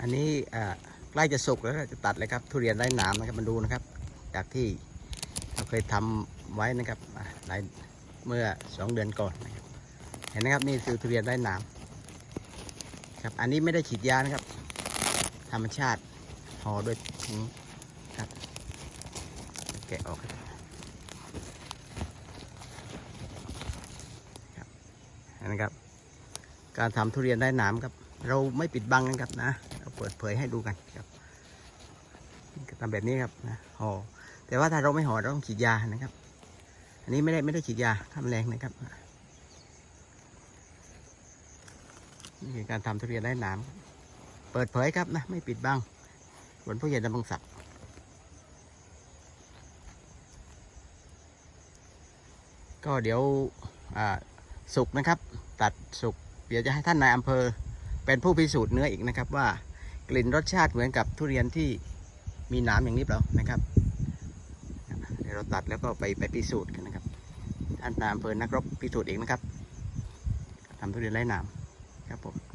อันนี้ใกล้จะสุกแล้วจะตัดเลยครับ ทุเรียนไร้หนามนะครับมาดูนะครับ จากที่เราเคยทำไว้นะครับหลายเมื่อสองเดือนก่อนนะครับเห็นนะครับนี่คือทุเรียนไร้หนามครับอันนี้ไม่ได้ฉีดยานะครับ ธรรมชาติห่อด้วยถุงครับแกะออกครับครับเห็นะครับ การทำทุเรียนไร้นามครับ เราไม่ปิดบังกันครับนะเราเปิดเผยให้ดูกันครับทำแบบนี้ครับนะห่อแต่ว่าถ้าเราไม่ห่อเราต้องฉีดยานะครับ อันนี้ไม่ได้ไม่ได้ฉีดยาทำแรงนะครับนี่คือการทำทุเรียนไร้หนามเปิดเผยครับนะไม่ปิดบังสวนผู้ใหญ่ดำรงศักดิ์ก็เดี๋ยวอ่าสุกนะครับ ตัดสุกเดี๋ยวจะให้ท่านนายอำเภอ เป็นผู้พิสูจน์เนื้ออีกนะครับว่ากลิ่นรสชาติเหมือนกับทุเรียนที่มีหนามอย่างนี้เปล่านะครับเดี๋ยวเราตัดแล้วก็ไปไปพิสูจน์กันนะครับท่านนามเพื่อนักรบพิสูจน์เองนะครับทำทุเรียนไร้หนามครับผม